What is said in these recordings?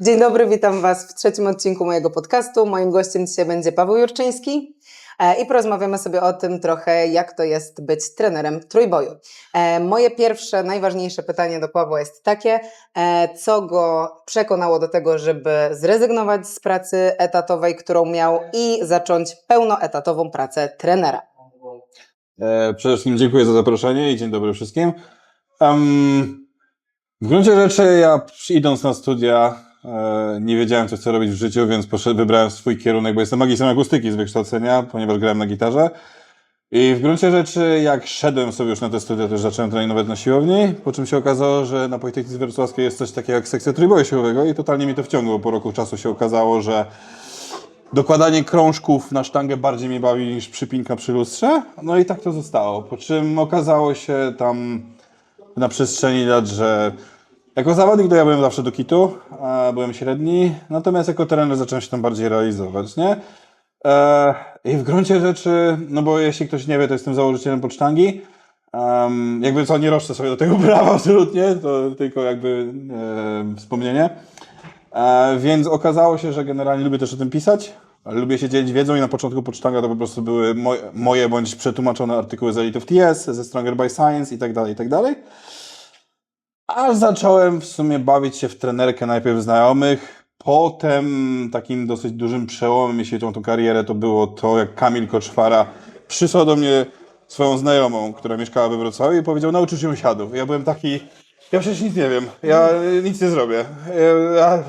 Dzień dobry, witam Was w trzecim odcinku mojego podcastu. Moim gościem dzisiaj będzie Paweł Jurczyński e, i porozmawiamy sobie o tym trochę, jak to jest być trenerem trójboju. E, Moje pierwsze, najważniejsze pytanie do Pawła jest takie, e, co go przekonało do tego, żeby zrezygnować z pracy etatowej, którą miał i zacząć pełnoetatową pracę trenera. Przede wszystkim dziękuję za zaproszenie i dzień dobry wszystkim. Em, w gruncie rzeczy ja idąc na studia nie wiedziałem, co chcę robić w życiu, więc wybrałem swój kierunek, bo jestem magistrem akustyki z wykształcenia, ponieważ grałem na gitarze. I w gruncie rzeczy, jak szedłem sobie już na te studia, już zacząłem trenować na siłowni, po czym się okazało, że na Politechnice Wrocławskiej jest coś takiego jak sekcja trójboju siłowego i totalnie mi to wciągło. Po roku czasu się okazało, że dokładanie krążków na sztangę bardziej mnie bawi niż przypinka przy lustrze. No i tak to zostało. Po czym okazało się tam na przestrzeni lat, że jako zawodnik to ja byłem zawsze do kitu, byłem średni, natomiast jako trener zacząłem się tam bardziej realizować, nie? E, I w gruncie rzeczy, no bo jeśli ktoś nie wie, to jestem założycielem pocztangi. Um, jakby co, nie roszczę sobie do tego prawa absolutnie, to tylko jakby e, wspomnienie. E, więc okazało się, że generalnie lubię też o tym pisać, lubię się dzielić wiedzą i na początku pocztanga to po prostu były moje, moje bądź przetłumaczone artykuły z Elite of TS, ze Stronger by Science i tak dalej, i tak dalej. Aż zacząłem w sumie bawić się w trenerkę najpierw znajomych, potem takim dosyć dużym przełomem, jeśli chodzi o tą karierę, to było to, jak Kamil Koczwara przysłał do mnie swoją znajomą, która mieszkała we Wrocławiu i powiedział, nauczysz ją siadów. Ja byłem taki, ja przecież nic nie wiem, ja nic nie zrobię. Ja,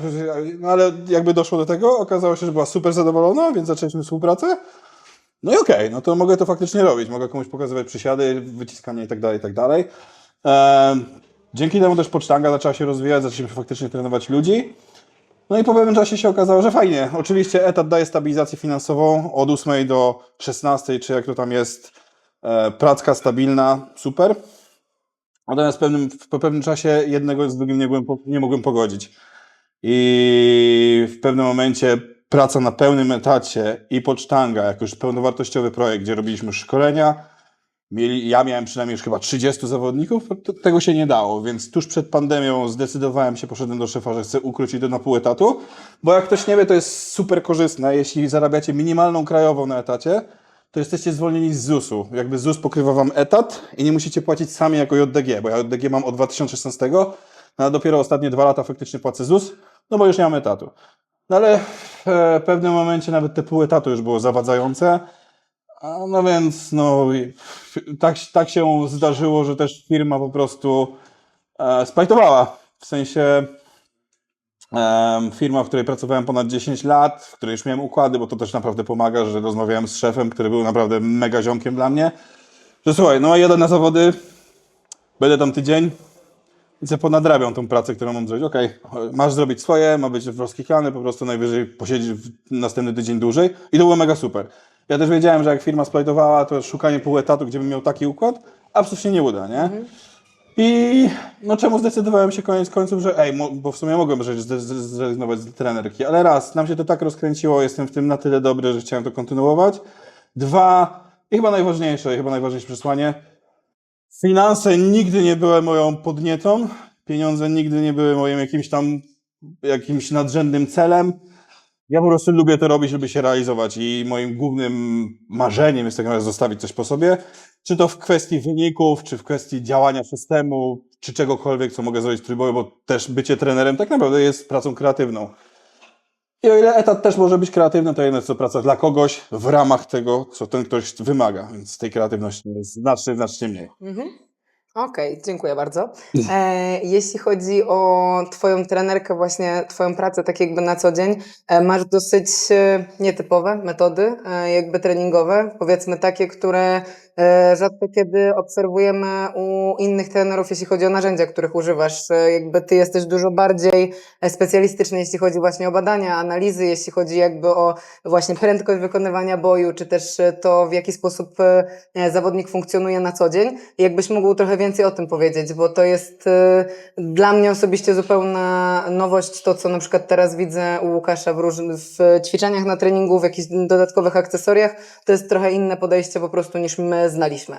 no ale jakby doszło do tego, okazało się, że była super zadowolona, więc zaczęliśmy współpracę. No i okej, no to mogę to faktycznie robić. Mogę komuś pokazywać przysiady, wyciskanie i tak dalej, i tak dalej. Dzięki temu też pocztanga zaczęła się rozwijać, zaczęliśmy faktycznie trenować ludzi. No i po pewnym czasie się okazało, że fajnie. Oczywiście etat daje stabilizację finansową od 8 do 16, czy jak to tam jest, e, pracka stabilna, super. Natomiast pewnym, po pewnym czasie jednego z drugim nie, nie mogłem pogodzić. I w pewnym momencie praca na pełnym etacie i pocztanga, jako już pełnowartościowy projekt, gdzie robiliśmy szkolenia, Mieli, ja miałem przynajmniej już chyba 30 zawodników, tego się nie dało, więc tuż przed pandemią zdecydowałem się, poszedłem do szefa, że chcę ukrócić to na pół etatu, bo jak ktoś nie wie, to jest super korzystne. Jeśli zarabiacie minimalną krajową na etacie, to jesteście zwolnieni z ZUS-u. Jakby ZUS pokrywa wam etat i nie musicie płacić sami jako JDG, bo ja JDG mam od 2016, no a dopiero ostatnie dwa lata faktycznie płacę ZUS, no bo już nie mam etatu. No ale w e, pewnym momencie nawet te pół etatu już było zawadzające. A, No więc, no, tak, tak się zdarzyło, że też firma po prostu e. W sensie em, firma, w której pracowałem ponad 10 lat, w której już miałem układy, bo to też naprawdę pomaga, że rozmawiałem z szefem, który był naprawdę mega ziomkiem dla mnie. Że słuchaj, no jadę na zawody, będę tam tydzień, i sobie ponadrabiam tą pracę, którą mam zrobić. Okej, masz zrobić swoje, ma być rozkichany, po prostu najwyżej posiedzieć w następny tydzień dłużej. I to było mega super. Ja też wiedziałem, że jak firma splajtowała, to szukanie pół etatu, gdzie bym miał taki układ, absolutnie nie uda, nie? I no czemu zdecydowałem się koniec końców, że ej, bo w sumie mogłem zrezygnować z trenerki, ale raz, nam się to tak rozkręciło, jestem w tym na tyle dobry, że chciałem to kontynuować. Dwa, i chyba najważniejsze, i chyba najważniejsze przesłanie, Finanse nigdy nie były moją podnietą, pieniądze nigdy nie były moim jakimś tam jakimś nadrzędnym celem. Ja po prostu lubię to robić, żeby się realizować i moim głównym marzeniem jest tak naprawdę zostawić coś po sobie, czy to w kwestii wyników, czy w kwestii działania systemu, czy czegokolwiek, co mogę zrobić trójboju, bo też bycie trenerem tak naprawdę jest pracą kreatywną. I o ile etat też może być kreatywny, to jednak jest to praca dla kogoś w ramach tego, co ten ktoś wymaga, więc tej kreatywności jest znacznie, znacznie mniej. Mhm. Okej, dziękuję bardzo. E, jeśli chodzi o Twoją trenerkę, właśnie Twoją pracę tak jakby na co dzień, e, masz dosyć e, nietypowe metody e, jakby treningowe, powiedzmy takie, które rzadko kiedy obserwujemy u innych trenerów, jeśli chodzi o narzędzia, których używasz. E, jakby Ty jesteś dużo bardziej e, specjalistyczny, jeśli chodzi właśnie o badania, analizy, jeśli chodzi jakby o właśnie prędkość wykonywania boju, czy też e, to, w jaki sposób e, e, zawodnik funkcjonuje na co dzień. Jakbyś mógł trochę więcej o tym powiedzieć, bo to jest e, dla mnie osobiście zupełna nowość, to co na przykład teraz widzę u Łukasza w, różnych, w ćwiczeniach na treningu, w jakichś dodatkowych akcesoriach, to jest trochę inne podejście po prostu niż my znaliśmy.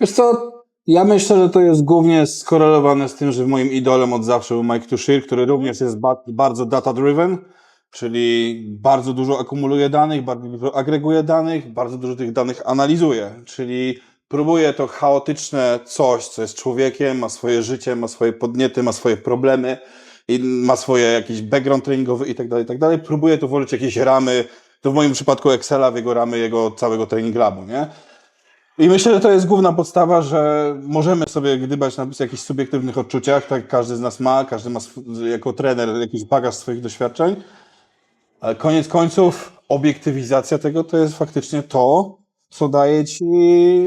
Wiesz co, Ja myślę, że to jest głównie skorelowane z tym, że moim idolem od zawsze był Mike Tushir, który również jest ba- bardzo data-driven, czyli bardzo dużo akumuluje danych, bardzo dużo agreguje danych, bardzo dużo tych danych analizuje, czyli próbuje to chaotyczne coś, co jest człowiekiem, ma swoje życie, ma swoje podniety, ma swoje problemy, i ma swoje jakiś background treningowy i tak dalej, i tak dalej. Próbuje to włożyć jakieś ramy, to w moim przypadku Excela, w jego ramy jego całego training labu, nie? I myślę, że to jest główna podstawa, że możemy sobie gdybać na jakichś subiektywnych odczuciach, tak każdy z nas ma, każdy ma jako trener jakiś bagaż swoich doświadczeń. Ale koniec końców obiektywizacja tego to jest faktycznie to, co daje ci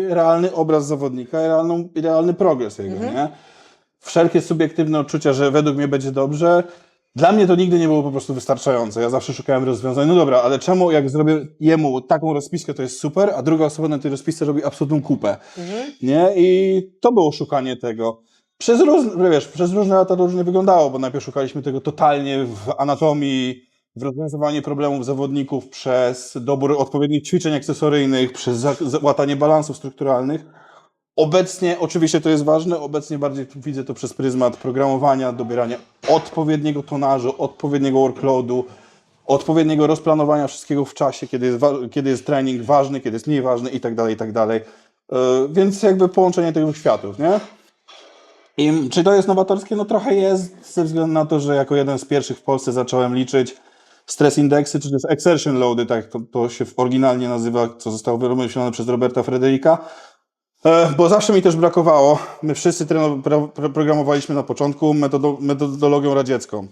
realny obraz zawodnika i, realną, i realny progres jego, nie? Wszelkie subiektywne odczucia, że według mnie będzie dobrze, dla mnie to nigdy nie było po prostu wystarczające. Ja zawsze szukałem rozwiązań. No dobra, ale czemu jak zrobię jemu taką rozpiskę, to jest super, a druga osoba na tej rozpisce robi absolutną kupę. Nie? I to było szukanie tego. Przez różne, wiesz, przez różne lata to różnie wyglądało, bo najpierw szukaliśmy tego totalnie w anatomii, w rozwiązywaniu problemów zawodników przez dobór odpowiednich ćwiczeń akcesoryjnych, przez łatanie balansów strukturalnych. Obecnie, oczywiście to jest ważne, obecnie bardziej widzę to przez pryzmat programowania, dobierania odpowiedniego tonażu, odpowiedniego workloadu, odpowiedniego rozplanowania wszystkiego w czasie, kiedy jest, kiedy jest trening ważny, kiedy jest mniej ważny i tak dalej, i tak dalej. Yy, Więc jakby połączenie tych dwóch światów, nie? I czy to jest nowatorskie? No trochę jest, ze względu na to, że jako jeden z pierwszych w Polsce zacząłem liczyć stres indeksy, czy też exertion loady, tak to, to się oryginalnie nazywa, co zostało wymyślone przez Roberta Frederika. E, Bo zawsze mi też brakowało. My wszyscy pro, programowaliśmy na początku metodo, metodologią radziecką.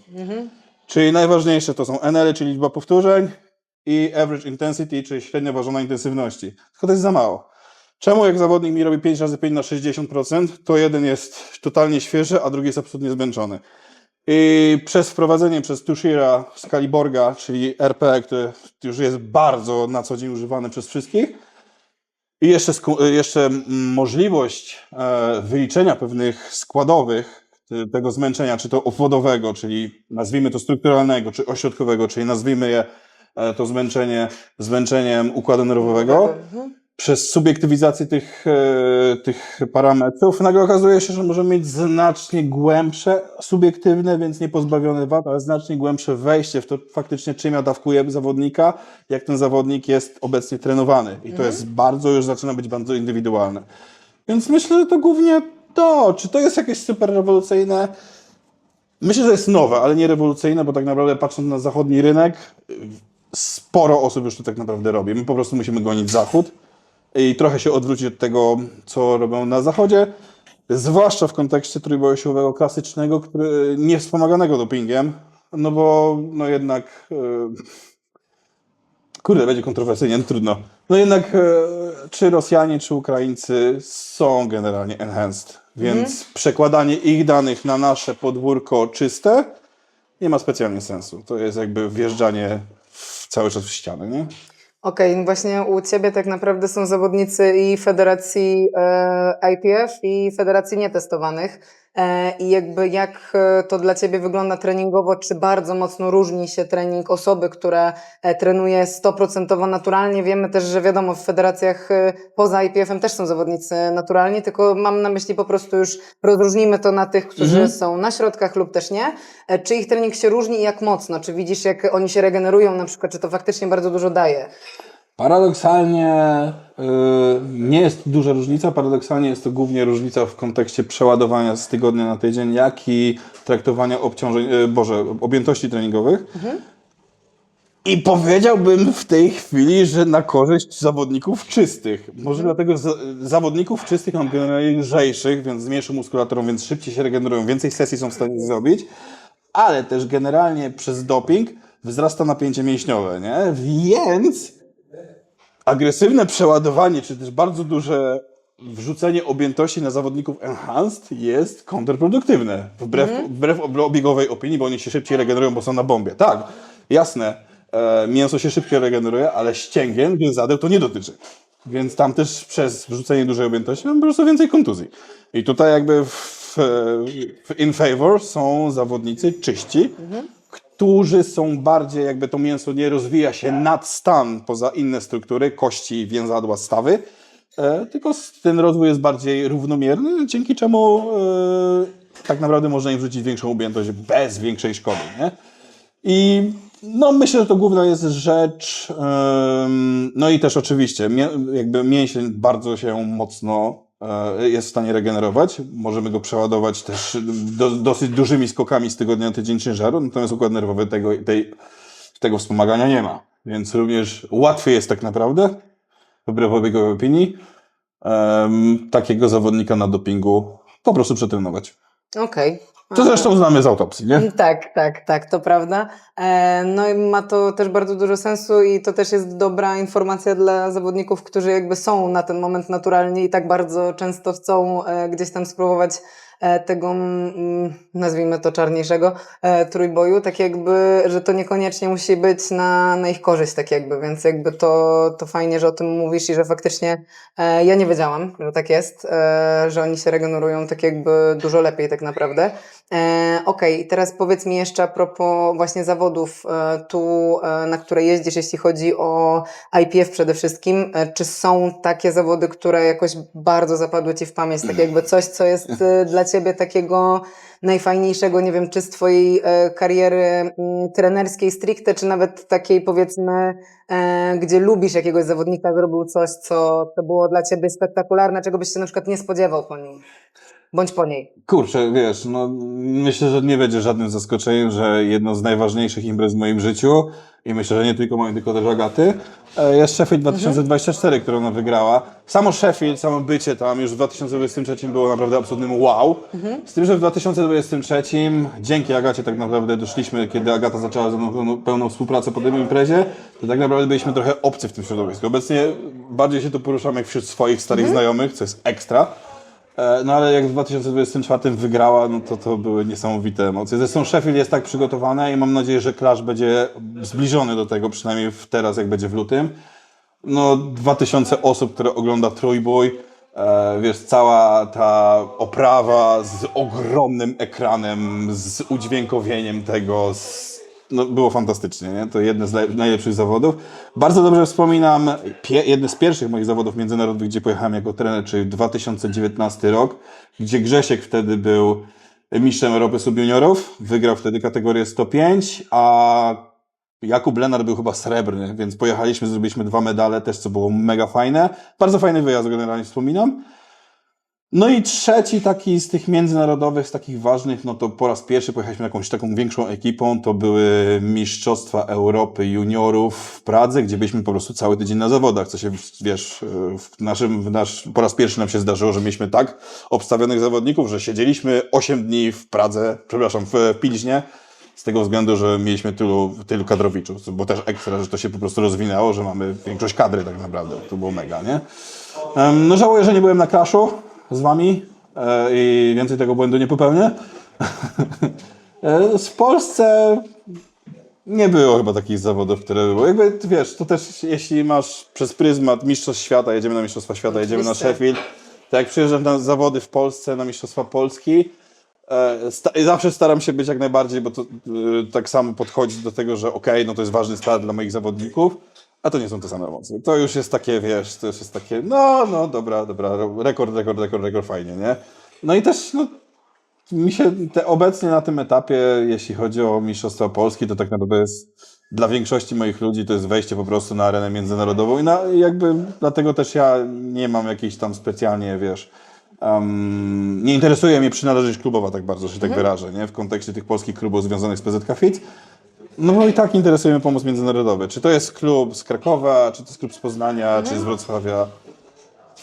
Czyli najważniejsze to są NL, czyli liczba powtórzeń i average intensity, czyli średnia ważona intensywności. Tylko to jest za mało. Czemu jak zawodnik mi robi 5 razy 5 na 60%, to jeden jest totalnie świeży, a drugi jest absolutnie zmęczony. I przez wprowadzenie przez Tushira Skaliborga, czyli RP, który już jest bardzo na co dzień używany przez wszystkich, i jeszcze, sku- jeszcze mm, możliwość e, wyliczenia pewnych składowych y, tego zmęczenia, czy to obwodowego, czyli nazwijmy to strukturalnego, czy ośrodkowego, czyli nazwijmy je e, to zmęczenie zmęczeniem układu nerwowego, przez subiektywizację tych, e, tych parametrów nagle okazuje się, że możemy mieć znacznie głębsze, subiektywne, więc nie pozbawione wad, ale znacznie głębsze wejście w to faktycznie, czym ja dawkuję zawodnika, jak ten zawodnik jest obecnie trenowany. I to jest bardzo, już zaczyna być bardzo indywidualne. Więc myślę, że to głównie to. Czy to jest jakieś super rewolucyjne? Myślę, że jest nowe, ale nie rewolucyjne, bo tak naprawdę patrząc na zachodni rynek, sporo osób już to tak naprawdę robi. My po prostu musimy gonić zachód i trochę się odwrócić od tego, co robią na zachodzie, zwłaszcza w kontekście trójboju siłowego klasycznego, który nie wspomaganego dopingiem, no bo no jednak e, kurde, będzie kontrowersyjnie, no trudno. No jednak e, czy Rosjanie, czy Ukraińcy są generalnie enhanced, więc przekładanie ich danych na nasze podwórko czyste nie ma specjalnie sensu. To jest jakby wjeżdżanie w, cały czas w ścianę, nie? Okej, no właśnie u Ciebie tak naprawdę są zawodnicy i Federacji e, IPF i Federacji Nietestowanych. E, I jakby jak e, to dla Ciebie wygląda treningowo? Czy bardzo mocno różni się trening osoby, która e, trenuje 100% naturalnie? Wiemy też, że wiadomo, w federacjach poza IPF-em też są zawodnicy naturalni, tylko mam na myśli po prostu już rozróżnimy to na tych, którzy są na środkach lub też nie. Czy ich trening się różni i jak mocno? Czy widzisz, jak oni się regenerują na przykład, czy to faktycznie bardzo dużo daje? Paradoksalnie y, nie jest duża różnica. Paradoksalnie jest to głównie różnica w kontekście przeładowania z tygodnia na tydzień, jak i traktowania obciążeń, y, Boże, objętości treningowych. I powiedziałbym w tej chwili, że na korzyść zawodników czystych. Może dlatego że zawodników czystych mam generalnie lżejszych, więc z mniejszą muskulaturą, więc szybciej się regenerują, więcej sesji są w stanie zrobić, ale też generalnie przez doping wzrasta napięcie mięśniowe, nie? Więc agresywne przeładowanie, czy też bardzo duże wrzucenie objętości na zawodników enhanced jest kontrproduktywne. Wbrew, wbrew obiegowej opinii, bo oni się szybciej regenerują, bo są na bombie. Tak, jasne, e, mięso się szybciej regeneruje, ale ścięgien, więzadeł to nie dotyczy. Więc tam też przez wrzucenie dużej objętości mam po prostu więcej kontuzji. I tutaj jakby w, w in favor są zawodnicy czyści, którzy są bardziej, jakby to mięso nie rozwija się nad stan poza inne struktury, kości, więzadła, stawy, e, tylko ten rozwój jest bardziej równomierny, dzięki czemu e, tak naprawdę można im wrzucić większą objętość bez większej szkody, nie? I no myślę, że to główna jest rzecz. em, no i też oczywiście, jakby mięsień bardzo się mocno e, jest w stanie regenerować. Możemy go przeładować też do, dosyć dużymi skokami z tygodnia na tydzień ciężaru, natomiast układ nerwowy tego, tej, tego wspomagania nie ma. Więc również łatwiej jest tak naprawdę, wbrew obiegowej opinii, em, takiego zawodnika na dopingu po prostu przetrenować. Okej. Co zresztą znamy z autopsji, nie? Tak, tak, tak, to prawda. E, No i ma to też bardzo dużo sensu i to też jest dobra informacja dla zawodników, którzy jakby są na ten moment naturalnie i tak bardzo często chcą e, gdzieś tam spróbować e, tego, mm, nazwijmy to czarniejszego, trójboju, tak jakby, że to niekoniecznie musi być na, na ich korzyść, tak jakby, więc jakby to, to fajnie, że o tym mówisz i że faktycznie ja nie wiedziałam, że tak jest, że oni się regenerują tak jakby dużo lepiej tak naprawdę. E, Okej, teraz powiedz mi jeszcze a propos właśnie zawodów e, tu, e, na które jeździsz, jeśli chodzi o IPF przede wszystkim. Czy są takie zawody, które jakoś bardzo zapadły Ci w pamięć? Tak jakby coś, co jest dla Ciebie takiego najfajniejszego, nie wiem, czy z Twojej kariery mm, trenerskiej stricte, czy nawet takiej powiedzmy, gdzie lubisz jakiegoś zawodnika, zrobił coś, co to było dla Ciebie spektakularne, czego byś się na przykład nie spodziewał po nim, bądź po niej. Kurczę, wiesz, no myślę, że nie będzie żadnym zaskoczeniem, że jedno z najważniejszych imprez w moim życiu i myślę, że nie tylko moim, tylko też Agaty, e, jest Sheffield 2024, którą ona wygrała. Samo Sheffield, samo bycie tam już w 2023 było naprawdę absolutnym wow. Z tym, że w 2023 dzięki Agacie tak naprawdę doszliśmy, kiedy Agata zaczęła ze mną pełną, pełną współpracę po tej imprezie, to tak naprawdę byliśmy trochę obcy w tym środowisku. Obecnie bardziej się tu poruszamy jak wśród swoich starych znajomych, co jest ekstra. E, No ale jak w 2024 wygrała, no to to były niesamowite emocje. Zresztą Sheffield jest tak przygotowane i mam nadzieję, że Clash będzie zbliżony do tego, przynajmniej teraz, jak będzie w lutym. No 2000 osób, które ogląda trójbój, e, wiesz, cała ta oprawa z ogromnym ekranem, z udźwiękowieniem tego, z no, było fantastycznie, nie? To jedne z naj- najlepszych zawodów. Bardzo dobrze wspominam jedne z pierwszych moich zawodów międzynarodowych, gdzie pojechałem jako trener, czyli 2019 rok, gdzie Grzesiek wtedy był mistrzem Europy Subjuniorów, wygrał wtedy kategorię 105, a Jakub Lenar był chyba srebrny, więc pojechaliśmy, zrobiliśmy dwa medale też, co było mega fajne. Bardzo fajny wyjazd generalnie wspominam. No i trzeci taki z tych międzynarodowych, z takich ważnych, no to po raz pierwszy pojechaliśmy jakąś taką większą ekipą. To były Mistrzostwa Europy Juniorów w Pradze, gdzie byliśmy po prostu cały tydzień na zawodach, co się, wiesz, w naszym, w nasz, po raz pierwszy nam się zdarzyło, że mieliśmy tak obstawionych zawodników, że siedzieliśmy 8 dni w Pradze, przepraszam, w Pilźnie, z tego względu, że mieliśmy tylu, tylu kadrowiczów, było też ekstra, że to się po prostu rozwinęło, że mamy większość kadry tak naprawdę. To było mega, nie? No żałuję, że nie byłem na Crashu z wami e, i więcej tego błędu nie popełnię. E, w Polsce nie było chyba takich zawodów, które było. Jakby, wiesz, to też jeśli masz przez pryzmat Mistrzostw Świata, jedziemy na Mistrzostwa Świata, jedziemy na. Sheffield, to jak przyjeżdżam na zawody w Polsce, na Mistrzostwa Polski, e, sta- zawsze staram się być jak najbardziej, bo to e, tak samo podchodzi do tego, że okej, no to jest ważny start dla moich zawodników, a to nie są te same emocje. To już jest takie, wiesz, to już jest takie, no, no, dobra, dobra, rekord, rekord, rekord, rekord, fajnie, nie? No i też, no, mi się te, obecnie na tym etapie, jeśli chodzi o Mistrzostwa Polski, to tak naprawdę jest dla większości moich ludzi to jest wejście po prostu na arenę międzynarodową i na, jakby dlatego też ja nie mam jakiejś tam specjalnie, wiesz, um, nie interesuje mnie przynależność klubowa tak bardzo, że się tak wyrażę, nie? W kontekście tych polskich klubów związanych z PZK Fit. No i tak interesuje mnie pomoc międzynarodowa. Czy to jest klub z Krakowa, czy to jest klub z Poznania, czy z Wrocławia.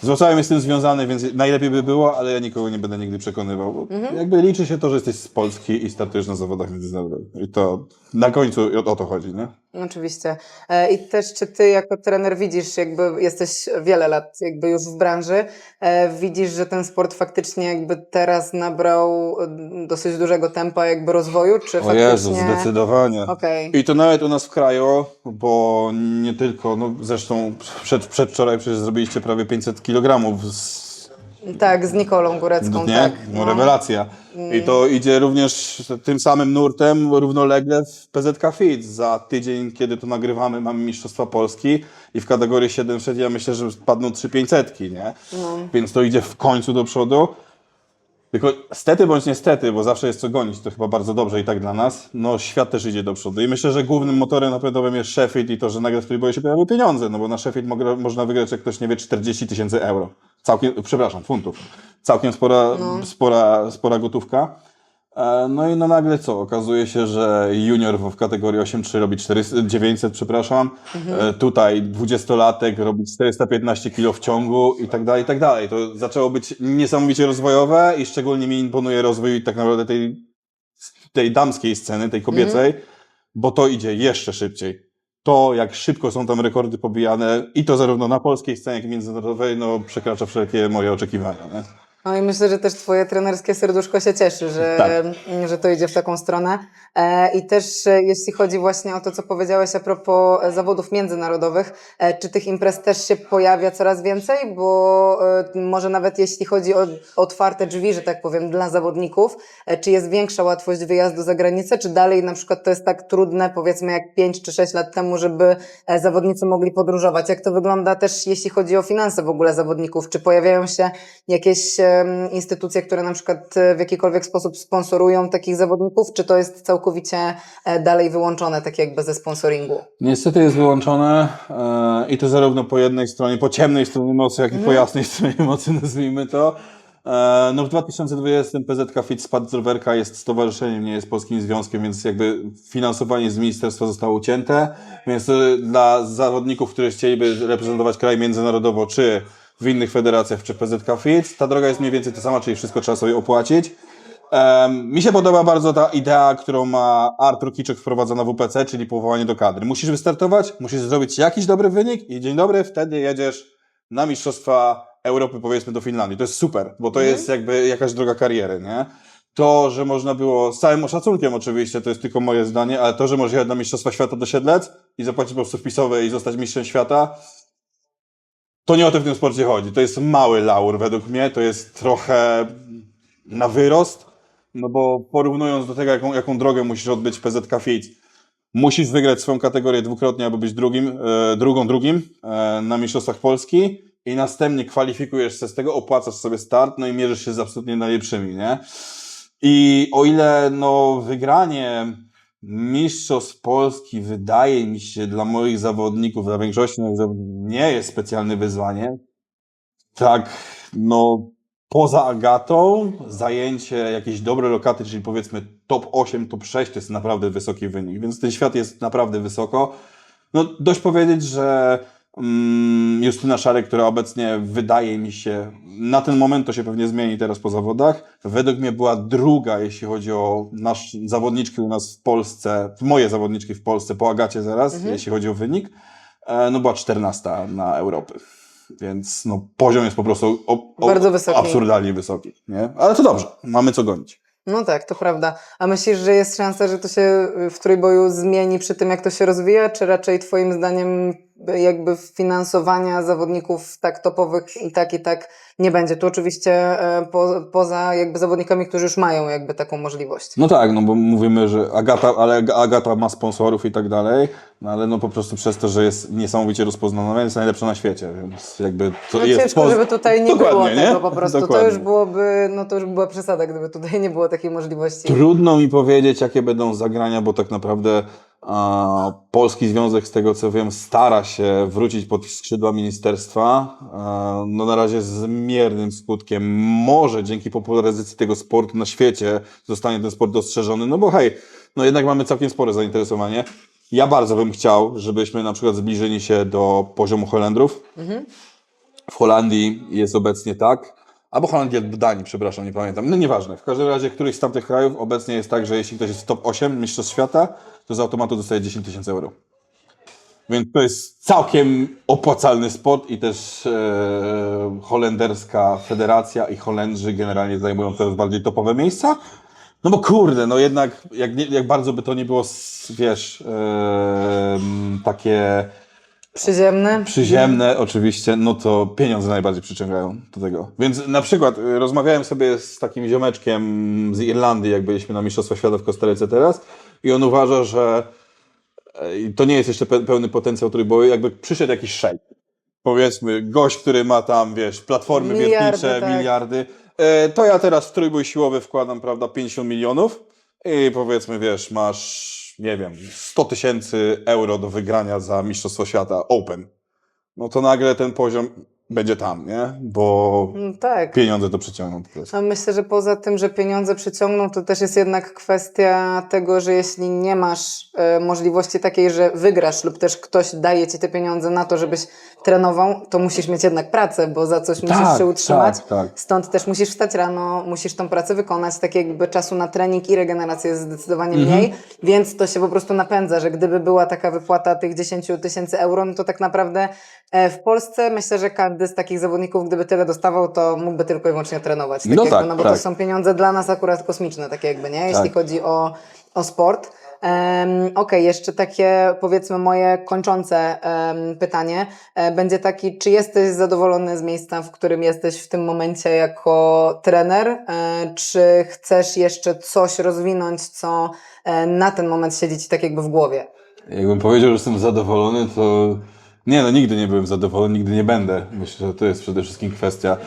Z Wrocławiem jestem związany, więc najlepiej by było, ale ja nikogo nie będę nigdy przekonywał. Bo Jakby liczy się to, że jesteś z Polski i startujesz na zawodach międzynarodowych. I to na końcu o, to chodzi, nie? Oczywiście. E, I też czy ty jako trener widzisz, jakby jesteś wiele lat jakby już w branży, e, widzisz, że ten sport faktycznie jakby teraz nabrał e, dosyć dużego tempa jakby rozwoju, czy O faktycznie... Jezu, zdecydowanie. Okej. I to nawet u nas w kraju, bo nie tylko, no zresztą przed, przedwczoraj przecież zrobiliście prawie 500 kg z Tak, z Nikolą Górecką, No nie? tak. No, rewelacja. I to idzie również tym samym nurtem równolegle w PZK Fit. Za tydzień, kiedy to nagrywamy, mamy Mistrzostwa Polski i w kategorii 7-6 ja myślę, że padną 3500, nie? Więc to idzie w końcu do przodu. Tylko stety bądź niestety, bo zawsze jest co gonić, to chyba bardzo dobrze i tak dla nas, no świat też idzie do przodu. I myślę, że głównym motorem napędowym jest Sheffield i to, że nagle w Playboyu się pojawiły pieniądze, no bo na Sheffield można wygrać, jak ktoś nie wie, 40 tysięcy euro. Całkiem, przepraszam, funtów. Całkiem spora, spora, spora gotówka. E, No i no nagle co? Okazuje się, że junior w kategorii 8.3 robi 400, 900, przepraszam. E, Tutaj 20-latek robi 415 kg w ciągu i tak dalej, i tak dalej. To zaczęło być niesamowicie rozwojowe i szczególnie mi imponuje rozwój tak naprawdę tej, tej damskiej sceny, tej kobiecej, bo to idzie jeszcze szybciej. To, jak szybko są tam rekordy pobijane i to zarówno na polskiej scenie, jak i międzynarodowej, no przekracza wszelkie moje oczekiwania. Nie? No i myślę, że też twoje trenerskie serduszko się cieszy, że, Tak. że to idzie w taką stronę. E, I też e, jeśli chodzi właśnie o to, co powiedziałeś a propos e, zawodów międzynarodowych, czy tych imprez też się pojawia coraz więcej? Bo może nawet jeśli chodzi o otwarte drzwi, że tak powiem, dla zawodników, czy jest większa łatwość wyjazdu za granicę, czy dalej na przykład to jest tak trudne, powiedzmy jak 5 czy 6 lat temu, żeby zawodnicy mogli podróżować? Jak to wygląda też jeśli chodzi o finanse w ogóle zawodników? Czy pojawiają się jakieś instytucje, które na przykład e, w jakikolwiek sposób sponsorują takich zawodników, czy to jest całkowicie e, dalej wyłączone, tak jakby ze sponsoringu? Niestety jest wyłączone e, i to zarówno po jednej stronie, po ciemnej stronie mocy, jak i po jasnej stronie mocy, nazwijmy to. No w 2020 PZK Fit spadł z rowerka, jest stowarzyszeniem, nie jest polskim związkiem, więc jakby finansowanie z ministerstwa zostało ucięte. Więc dla zawodników, którzy chcieliby reprezentować kraj międzynarodowo, czy w innych federacjach, czy PZK Fit, ta droga jest mniej więcej ta sama, czyli wszystko trzeba sobie opłacić. Em, mi się podoba bardzo ta idea, którą ma Artur Kiczek wprowadza na WPC, czyli powołanie do kadry. Musisz wystartować, musisz zrobić jakiś dobry wynik i dzień dobry, wtedy jedziesz na Mistrzostwa Europy, powiedzmy, do Finlandii. To jest super, bo to jest jakby jakaś droga kariery, nie? To, że można było, z całym szacunkiem oczywiście, to jest tylko moje zdanie, ale to, że możesz jechać na Mistrzostwa Świata do Siedlec i zapłacić po prostu wpisowe i zostać mistrzem świata, to nie o to w tym sporcie chodzi. To jest mały laur według mnie, to jest trochę na wyrost, no bo porównując do tego, jaką, jaką drogę musisz odbyć w PZK Fit, musisz wygrać swoją kategorię dwukrotnie, aby być drugim, e, drugą drugim e, na Mistrzostwach Polski i następnie kwalifikujesz się z tego, opłacasz sobie start, no i mierzysz się z absolutnie najlepszymi, nie? I o ile no wygranie Mistrzostw Polski wydaje mi się dla moich zawodników, dla większości moich zawodników nie jest specjalne wyzwanie, tak no poza Agatą zajęcie jakiejś dobre lokaty, czyli powiedzmy top 8, top 6 to jest naprawdę wysoki wynik, więc ten świat jest naprawdę wysoko. No dość powiedzieć, że mm, Justyna Szarek, która obecnie wydaje mi się, na ten moment to się pewnie zmieni teraz po zawodach, według mnie była druga, jeśli chodzi o nasz zawodniczki u nas w Polsce, moje zawodniczki w Polsce, po Agacie zaraz, jeśli chodzi o wynik, e, no była 14 na Europy. Więc no, poziom jest po prostu o, o, Bardzo wysoki. absurdalnie wysoki. Nie? Ale to dobrze, mamy co gonić. No tak, to prawda. A myślisz, że jest szansa, że to się w trójboju zmieni przy tym, jak to się rozwija, czy raczej twoim zdaniem jakby finansowania zawodników tak topowych i tak i tak nie będzie? Tu oczywiście e, po, poza jakby zawodnikami, którzy już mają jakby taką możliwość. No tak, no bo mówimy, że Agata, ale Agata ma sponsorów i tak dalej, no ale no po prostu przez to, że jest niesamowicie rozpoznana, jest najlepsza na świecie, więc jakby to No jest... ciężko, poz- żeby tutaj nie Dokładnie, było nie? tego po prostu. To Dokładnie. już byłoby, no to już była przesada, gdyby tutaj nie było takiej możliwości. Trudno mi powiedzieć, jakie będą zagrania, bo tak naprawdę Polski Związek, z tego co wiem, stara się wrócić pod skrzydła ministerstwa. A, no na razie z miernym skutkiem. Może dzięki popularyzacji tego sportu na świecie zostanie ten sport dostrzeżony, no bo hej, no jednak mamy całkiem spore zainteresowanie. Ja bardzo bym chciał, żebyśmy na przykład zbliżyli się do poziomu Holendrów. W Holandii jest obecnie tak, albo Holandii albo Danii, przepraszam, nie pamiętam. No nieważne. W każdym razie któryś z tamtych krajów obecnie jest tak, że jeśli ktoś jest top 8 mistrzostw świata, to z automatu dostaje 10 tysięcy euro. Więc to jest całkiem opłacalny sport i też e, holenderska federacja i Holendrzy generalnie zajmują coraz bardziej topowe miejsca. No bo kurde, no jednak jak, nie, jak bardzo by to nie było, wiesz, e, takie Przyziemny. przyziemne oczywiście, no to pieniądze najbardziej przyciągają do tego. Więc na przykład y, rozmawiałem sobie z takim ziomeczkiem z Irlandii, jak byliśmy na Mistrzostwach Świata w Kostaryce teraz i on uważa, że i to nie jest jeszcze pe- pełny potencjał trójboju, jakby przyszedł jakiś szejk. Powiedzmy, gość, który ma tam, wiesz, platformy Miliardy, wiertnicze, tak. miliardy. E, to ja teraz w trójbój siłowy wkładam, prawda, 50 milionów i powiedzmy, wiesz, masz, nie wiem, 100 tysięcy euro do wygrania za Mistrzostwo Świata Open. No to nagle ten poziom będzie tam, nie? Bo Mm, Tak. pieniądze to przyciągną po prostu. No myślę, że poza tym, że pieniądze przyciągną, to też jest jednak kwestia tego, że jeśli nie masz e, możliwości takiej, że wygrasz lub też ktoś daje ci te pieniądze na to, żebyś trenował, to musisz mieć jednak pracę, bo za coś musisz Tak, się utrzymać. tak, tak. Stąd też musisz wstać rano, musisz tą pracę wykonać, tak jakby czasu na trening i regenerację jest zdecydowanie Mhm. mniej, więc to się po prostu napędza, że gdyby była taka wypłata tych 10 tysięcy euro, no to tak naprawdę e, w Polsce myślę, że każdy z takich zawodników, gdyby tyle dostawał, to mógłby tylko i wyłącznie trenować. Tak No jakby, tak, no bo tak. to są pieniądze dla nas akurat kosmiczne, takie jakby, nie? Jeśli Tak. chodzi o, o sport. Um, Okej, jeszcze takie powiedzmy moje kończące em, pytanie e, będzie taki, czy jesteś zadowolony z miejsca, w którym jesteś w tym momencie jako trener, e, czy chcesz jeszcze coś rozwinąć, co e, na ten moment siedzi ci tak jakby w głowie? Jakbym powiedział, że jestem zadowolony, to nie, no nigdy nie byłem zadowolony, nigdy nie będę. Myślę, że to jest przede wszystkim kwestia.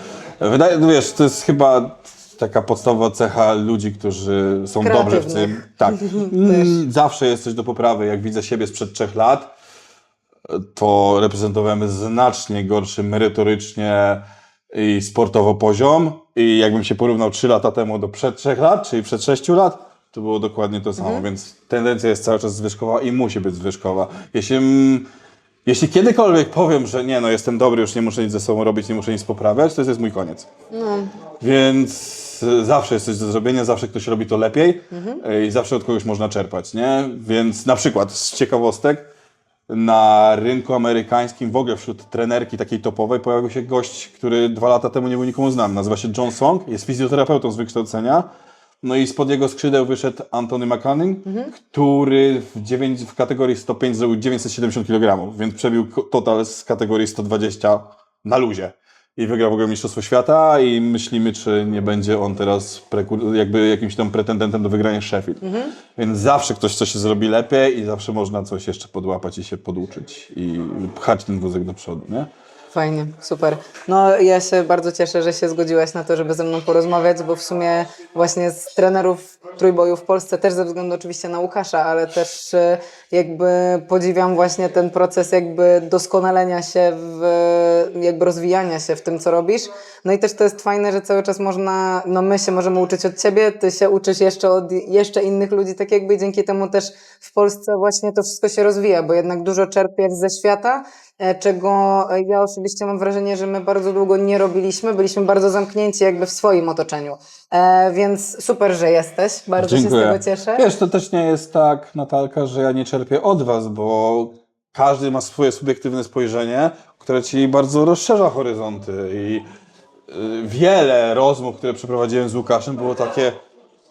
Wydaje, no wiesz, to jest chyba taka podstawowa cecha ludzi, którzy są dobrzy w tym. Tak. Mm, Zawsze jest coś do poprawy. Jak widzę siebie sprzed trzech lat, to reprezentowałem znacznie gorszy merytorycznie i sportowo poziom. I jakbym się porównał 3 lata temu do przed 3 lat, czyli przed 6 lat, to było dokładnie to samo. Więc tendencja jest cały czas zwyżkowa i musi być zwyżkowa. Jeśli, mm, jeśli kiedykolwiek powiem, że nie, no jestem dobry, już nie muszę nic ze sobą robić, nie muszę nic poprawiać, to jest mój koniec. Więc y, zawsze jest coś do zrobienia, zawsze ktoś robi to lepiej y, i zawsze od kogoś można czerpać, nie? Więc na przykład z ciekawostek, na rynku amerykańskim, w ogóle wśród trenerki takiej topowej, pojawił się gość, który dwa lata temu nie był nikomu znany. Nazywa się John Song, jest fizjoterapeutą z wykształcenia. No i spod jego skrzydeł wyszedł Anthony McCanning, który w, 9, w kategorii 105 zrobił 970 kg, więc przebił total z kategorii 120 na luzie. I wygrał w ogóle Mistrzostwo Świata i myślimy, czy nie będzie on teraz jakby jakimś tam pretendentem do wygrania Sheffield. Więc zawsze ktoś coś zrobi lepiej i zawsze można coś jeszcze podłapać i się poduczyć i pchać ten wózek do przodu, nie? Fajnie, super. No ja się bardzo cieszę, że się zgodziłaś na to, żeby ze mną porozmawiać, bo w sumie właśnie z trenerów trójboju w Polsce też ze względu oczywiście na Łukasza, ale też e, jakby podziwiam właśnie ten proces jakby doskonalenia się w, jakby rozwijania się w tym, co robisz. No i też to jest fajne, że cały czas można, no my się możemy uczyć od ciebie, ty się uczysz jeszcze od jeszcze innych ludzi, tak jakby dzięki temu też w Polsce właśnie to wszystko się rozwija, bo jednak dużo czerpiesz ze świata, e, czego e, ja osobiście mam wrażenie, że my bardzo długo nie robiliśmy, byliśmy bardzo zamknięci jakby w swoim otoczeniu. E, więc super, że jesteś, bardzo się z tego cieszę. Wiesz, to też nie jest tak, Natalka, że ja nie czerpię od was, bo każdy ma swoje subiektywne spojrzenie, które ci bardzo rozszerza horyzonty i y, wiele rozmów, które przeprowadziłem z Łukaszem było takie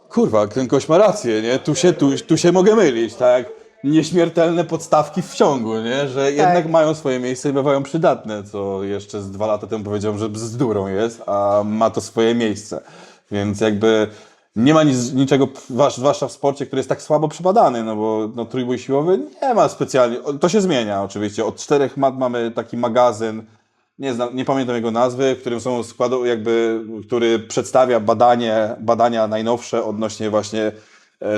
kurwa, ten gość ma rację, nie? Tu się, tu, tu się mogę mylić, tak? Nieśmiertelne podstawki w ciągu, nie? Że jednak mają swoje miejsce i bywają przydatne, co jeszcze z dwa lata temu powiedziałem, że bzdurą jest, a ma to swoje miejsce. Więc jakby nie ma nic, niczego, zwłasz- zwłaszcza w sporcie, który jest tak słabo przebadany, no bo no, trójbój siłowy nie ma specjalnie, to się zmienia oczywiście. Od czterech lat mamy taki magazyn, nie, znam, nie pamiętam jego nazwy, w którym są składu, jakby, który przedstawia badanie, badania najnowsze odnośnie właśnie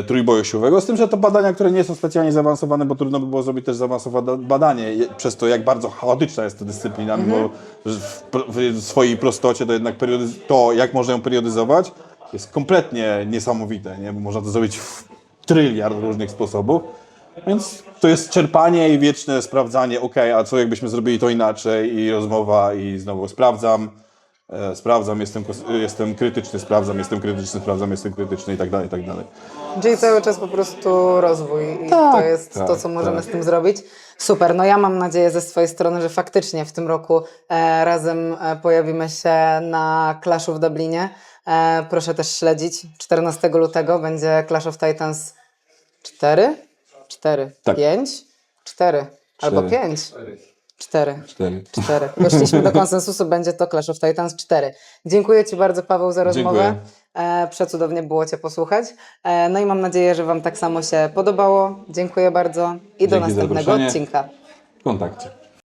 trójboju siłowego, z tym, że to badania, które nie są specjalnie zaawansowane, bo trudno by było zrobić też zaawansowane badanie, przez to jak bardzo chaotyczna jest ta dyscyplina, mimo że w, w swojej prostocie to jednak to, jak można ją periodyzować, jest kompletnie niesamowite, nie? bo można to zrobić w tryliard różnych sposobów. Więc to jest czerpanie i wieczne sprawdzanie, ok, a co jakbyśmy zrobili to inaczej i rozmowa i znowu sprawdzam, e, sprawdzam, jestem, jestem krytyczny, sprawdzam, jestem krytyczny, sprawdzam, jestem krytyczny i tak dalej, i tak dalej. Czyli cały czas po prostu rozwój i Tak, to jest tak, to, co możemy tak. z tym zrobić. Super, no ja mam nadzieję ze swojej strony, że faktycznie w tym roku e, razem e, pojawimy się na Clashu w Dublinie. E, proszę też śledzić. 14 lutego będzie Clash of Titans 4? 4. Tak. 5? 4. Albo Cztery. 5. Cztery. Cztery. Cztery. Doszliśmy do konsensusu, będzie to Clash of Titans 4. Dziękuję Ci bardzo, Paweł, za rozmowę. Dziękuję. E, przecudownie było Cię posłuchać. E, no i mam nadzieję, że Wam tak samo się podobało. Dziękuję bardzo i do Dzięki następnego odcinka. W kontakcie.